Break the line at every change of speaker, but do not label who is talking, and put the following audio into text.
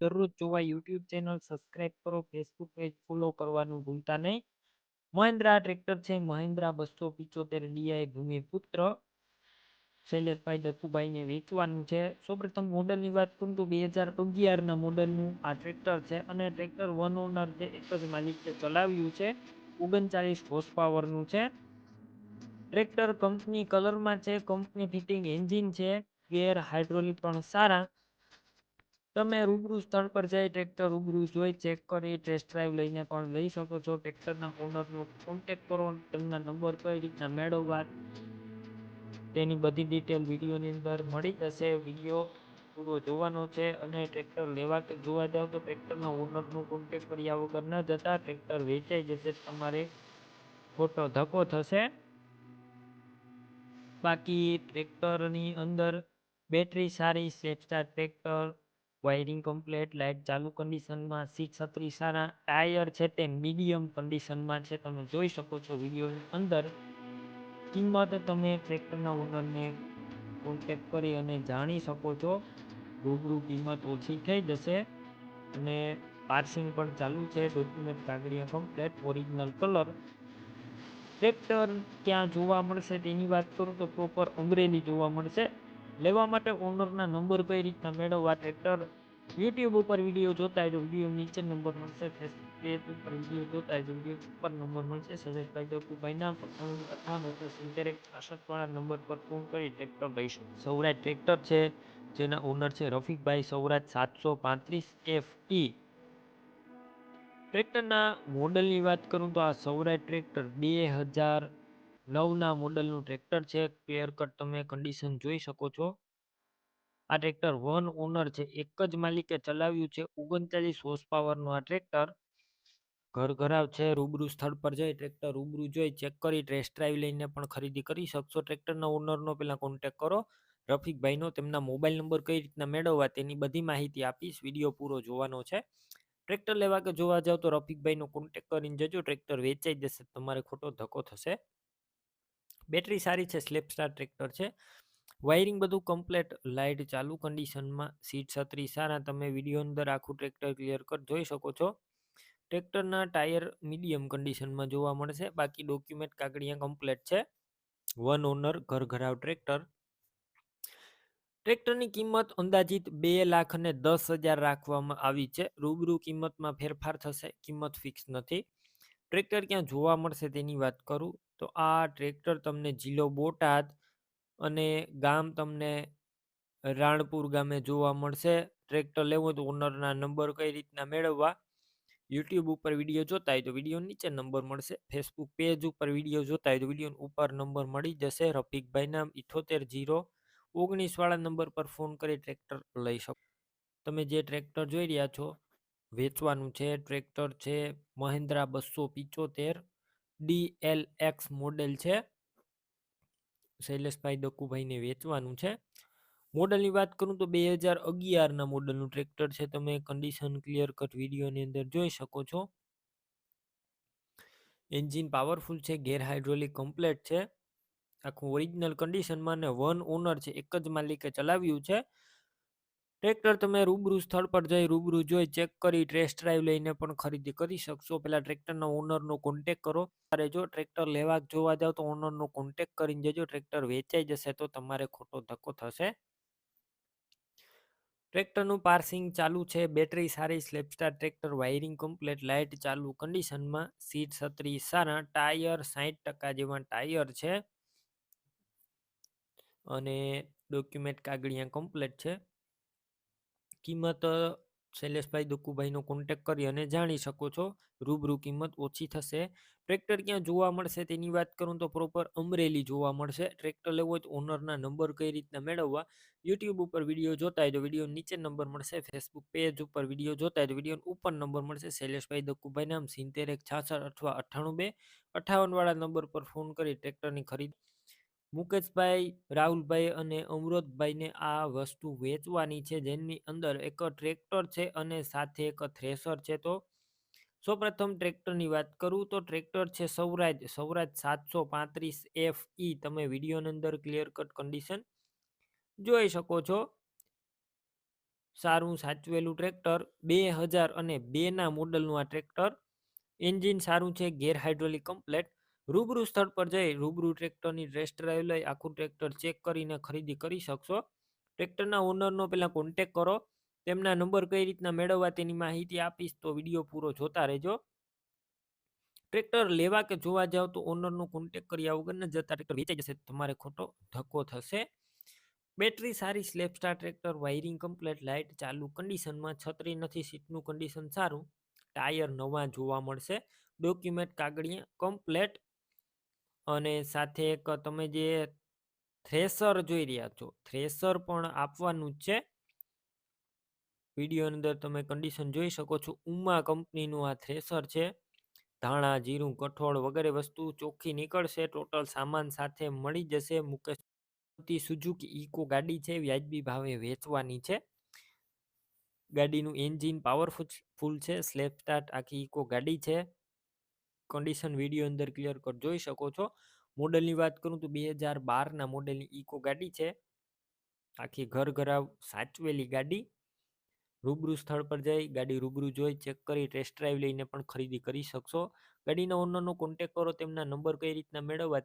દરરોજ જોવા YouTube channel subscribe કરો ફેસબુક પેજ ફોલો કરવાનું ભૂલતા નહીં. મહિન્દ્રા ટ્રેક્ટર છે, મહિન્દ્રા બસો પિચોતેર ડીઆઈ ભૂમિપુત્ર. શૈલેષભાઈ દત્તુભાઈને વેચવાનું છે. સૌપ્રથમ મોડલની વાત કરું તો બે હજાર અગિયારના મોડલનું આ ટ્રેક્ટર છે અને ટ્રેક્ટર વન ઓનર જે એક જ માલિકે ચલાવ્યું છે. ઓગણચાલીસ હોર્સ પાવરનું છે. ટ્રેક્ટર કંપની કલરમાં છે કંપની ફિટિંગ એન્જિન છે ગેર હાઇડ્રોલિક પણ સારા. તમે રૂબરૂ સ્થળ પર જઈ ટ્રેક્ટર રૂબરૂ જોઈ ચેક કરી ટેસ્ટ ડ્રાઈવ લઈને પણ લઈ શકો છો. ટ્રેક્ટરના ઓનરનો કોન્ટેક કરો તેમના નંબર કઈ રીતના મેળવવા, તેની બધી ડિટેલ વિડીયોની અંદર મળી જશે. વીડિયો પૂરો જોવાનો છે અને ટ્રેક્ટર લેવા કે જોવા જાવ તો ટ્રેક્ટરના ઓનરનો કોન્ટેક કર્યા વગર ન જતા ટ્રેક્ટર વેચાઈ જશે. તમારે ખોટો ધક્કો થશે. બાકી ટ્રેક્ટરની અંદર બેટરી સારી self start tractor wiring complete light ચાલુ કન્ડિશનમાં સીટ છત્રી સારા ટાયર છે તે મીડિયમ કન્ડિશનમાં છે. તમે જોઈ શકો છો વિડીયોની અંદર. કિંમત તમે ટ્રેક્ટરના ઓનરને કોન્ટેક કરી અને જાણી શકો છો. રૂબરૂ કિંમત ઓછી થઈ જશે અને પાર્સિંગ પણ ચાલુ છે. ડોક્યુમેન્ટ કાગળિયા કમ્પ્લેટ ઓરિજિનલ કલર ટ્રેક્ટર ક્યાં જોવા મળશે તેની વાત કરું તો પ્રોપર અમરેલી જોવા મળશે. લેવા માટે ઓનરના નંબર કઈ રીતના મેળવવા ટ્રેક્ટર યુટ્યુબ ઉપર વીડિયો જોતા હોય તો વીડિયો નીચે નંબર મળશે ફેસબુક ઉપર વીડિયો જોતા હોય તો વીડિયો ઉપર નંબર મળશે. સજેશભાઈ દકુભાઈના અથવા સિત્તેર એક છાસઠવાળા નંબર પર ફોન કરી ટ્રેક્ટર લઈશું. સૌરાજ ટ્રેક્ટર છે, જેના ઓનર છે રફીકભાઈ સૌરાજ સાતસો પાંત્રીસ એફ ઈ ટ્રેક્ટરના મોડલની વાત કરું તો આ સૌરાજ ટ્રેક્ટર બે હજાર નવના મોડલનું ટ્રેક્ટર છે. પેર કટ તમે કન્ડિશન જોઈ શકો છો. આ ટ્રેક્ટર વન ઓનર છે. એક જ માલિકે ચલાવ્યું છે. ઓગણચાલીસ હોર્સ પાવરનું આ ટ્રેક્ટર. ઘર ઘરાવ છે. રૂબરૂ સ્થળ પર જઈ ટ્રેક્ટર રૂબરૂ જોઈ ચેક કરી ટેસ્ટ ડ્રાઈવ લઈને પણ ખરીદી કરી શકશો. ટ્રેક્ટરના ઓનરનો પહેલાં કોન્ટેક કરો. રફીકભાઈનો તેમના મોબાઈલ નંબર કઈ રીતના મેળવવા તેની બધી માહિતી આપીશ. વીડિયો પૂરો જોવાનો છે. ટ્રેક્ટર લેવા કે જોવા જાવ તો રફીકભાઈનો કોન્ટેક કરીને જજો. ટ્રેક્ટર વેચાઈ જશે. તમારે ખોટો ધક્કો થશે. બેટરી સારી છે સ્લેપ સ્ટાર ટ્રેક્ટર છે. વાયરિંગ બધું કમ્પ્લેટ લાઇટ ચાલુ કન્ડિશનમાં, સીટ છત્રી સારા, તમે વીડિયો અંદર આખું ટ્રેક્ટર ક્લિયર કર, જોઈ શકો છો. ટ્રેક્ટરના ટાયર મીડિયમ કન્ડિશનમાં જોવા મળશે, બાકી ડોક્યુમેન્ટ કાગળિયા કમ્પ્લેટ છે. વન ઓનર, ઘર ઘરાવ ટ્રેક્ટર. ટ્રેક્ટરની કિંમત અંદાજિત બે લાખ અને દસ હજાર રાખવામાં આવી છે. રૂબરૂ કિંમતમાં ફેરફાર થશે, કિંમત ફિક્સ નથી. ટ્રેક્ટર ક્યાં જોવા મળશે તેની વાત કરું? તો આ ટ્રેક્ટર તમને જિલ્લો બોટાદ અને ગામ તમને રાણપુર ગામે જોવા મળશે. ટ્રેક્ટર લેવો તો ઓનરના નંબર કઈ રીતના મેળવવા? યુટ્યુબ ઉપર વીડિયો જોતા હોય તો વીડિયો નીચે નંબર મળશે. ફેસબુક પેજ ઉપર વીડિયો જોતા હોય તો વીડિયો ઉપર નંબર મળી જશે. રફીકભાઈ નામ ઇઠોતેર જીરો ઓગણીસ વાળા નંબર પર ફોન કરી ટ્રેક્ટર લઈ શકો. તમે જે ટ્રેક્ટર જોઈ રહ્યા છો વેચવાનું છે, ટ્રેક્ટર છે, મહિન્દ્રા બસો પિચોતેર, ડી એલ એક્સ મોડેલ છે. શૈલેષભાઈ દકુભાઈને વેચવાનું છે. મોડલની વાત કરું તો બે હજાર અગિયારના મોડલનું ટ્રેક્ટર છે. તમે કન્ડિશન ક્લિયર કટ વિડીયોની અંદર જોઈ શકો છો. એન્જિન પાવરફુલ છે, ગેર હાઇડ્રોલિક કમ્પ્લેટ છે. આખું ઓરિજિનલ કન્ડિશનમાં ને વન ઓનર છે. એક જ માલિકે ચલાવ્યું છે. ટ્રેક્ટર તમે રૂબરૂ સ્થળ પર જઈ રૂબરૂ જોઈ, ચેક કરી ટેસ્ટ ડ્રાઈવ લઈને પણ ખરીદી કરી શકશો. પહેલાં ટ્રેક્ટરના ઓનરનો કોન્ટેક કરો. ત્યારે જો ટ્રેક્ટર લેવા જોવા જાવ તો ઓનરનો કોન્ટેક કરીને જજો. ટ્રેક્ટર વેચાઈ જશે તો તમારે ખોટો ધક્કો થશે. ટ્રેક્ટરનું પાર્સિંગ ચાલુ છે. બેટરી સારી, self start tractor wiring complete light ચાલુ કન્ડિશનમાં સીટ છત્રી સારા, ટાયર સાઠ ટકા જેવા ટાયર છે. અને ડોક્યુમેન્ટ કાગળિયા કમ્પ્લેટ છે. કિંમત શૈલેષભાઈ દુકુભાઈનો કોન્ટેક કરી અને જાણી શકો છો, રૂબરૂ કિંમત ઓછી થશે. ટ્રેક્ટર ક્યાં જોવા મળશે તેની વાત કરું તો પ્રોપર અમરેલી જોવા મળશે. ટ્રેક્ટર લેવો હોય તો ઓનરના નંબર કઈ રીતના મેળવવા? યુટ્યુબ ઉપર વીડિયો જોતા હોય તો વીડિયો નીચે નંબર મળશે. ફેસબુક પેજ ઉપર વીડિયો જોતા હોય તો વીડિયો ઉપર નંબર મળશે. શૈલેષભાઈ દક્કુભાઈ નામ સિત્તેર એક છાસઠ અથવા અઠ્ઠાણું બે અઠ્ઠાવન વાળા નંબર પર ફોન કરી ટ્રેક્ટરની ખરીદ મુકેશભાઈ, રાહુલભાઈ અને અમૃતભાઈને આ વસ્તુ વેચવાની છે. જેની અંદર એક ટ્રેક્ટર છે અને સાથે એક થ્રેસર છે તો. સૌપ્રથમ ટ્રેક્ટરની વાત કરું તો ટ્રેક્ટર છે સૌરાજ. સૌરાજ સાતસો પાંત્રીસ એફ ઈ તમે વિડીયોની અંદર ક્લિયર કટ કન્ડિશન જોઈ શકો છો. સારું સાચવેલું ટ્રેક્ટર, બે હજાર અને બેના મોડલનું આ ટ્રેક્ટર. એન્જિન સારું છે, ગેર હાઇડ્રોલિક કમ્પ્લેટ. રૂબરૂ સ્થળ પર જઈ રૂબરૂ ટ્રેક્ટરની ટેસ્ટ ડ્રાઈવ લઈ, આખું ટ્રેક્ટર ચેક કરીને ખરીદી કરી શકશો. ટ્રેક્ટરના ઓનરનો પહેલાં કોન્ટેક કરો, તેમના નંબર કઈ રીતના મેળવવા તેની માહિતી આપીશ તો વીડિયો પૂરો જોતા રહેજો. ટ્રેક્ટર લેવા કે જોવા જાવ તો ઓનરનો કોન્ટેક કર્યા વગર ન જતા ટ્રેક્ટર વેચાઈ જશે, તમારે ખોટો ધક્કો થશે. બેટરી સારી self start tractor, wiring complete, light, ચાલુ કન્ડિશનમાં છત્રી નથી, સીટનું કન્ડિશન સારું. ટાયર નવા જોવા મળશે. ડોક્યુમેન્ટ, કાગળિયા, કમ્પ્લેટ અને સાથે એક તમે જે થ્રેસર જોઈ રહ્યા છો થ્રેસર પણ આપવાનું જ છે. વીડિયો અંદર તમે કન્ડિશન જોઈ શકો છો. ઉમા કંપનીનું આ થ્રેસર છે. ધાણા, જીરું, કઠોળ વગેરે વસ્તુ ચોખ્ખી નીકળશે. ટોટલ સામાન સાથે મળી જશે. મુકેશ સુઝુકી ઇકો ગાડી છે. વ્યાજબી ભાવે વેચવાની છે. ગાડીનું એન્જિન પાવરફુલ ફૂલ છે. સ્લેપ સ્ટાર્ટ આખી ઇકો ગાડી છે. કન્ડિશન વીડિયો અંદર ક્લિયર કટ જોઈ શકો છો. મોડલની વાત કરું તો બે હજાર બારના મોડલની ઇકો ગાડી છે. આખી ઘર ઘરાવ સાચવેલી ગાડી. રૂબરૂ સ્થળ પર જઈ, ગાડી રૂબરૂ જોઈ ચેક કરી ટેસ્ટ ડ્રાઈવ લઈને પણ ખરીદી કરી શકશો. ગાડીના ઓનરનો કોન્ટેક કરો, તેમના નંબર કઈ રીતના મેળવવા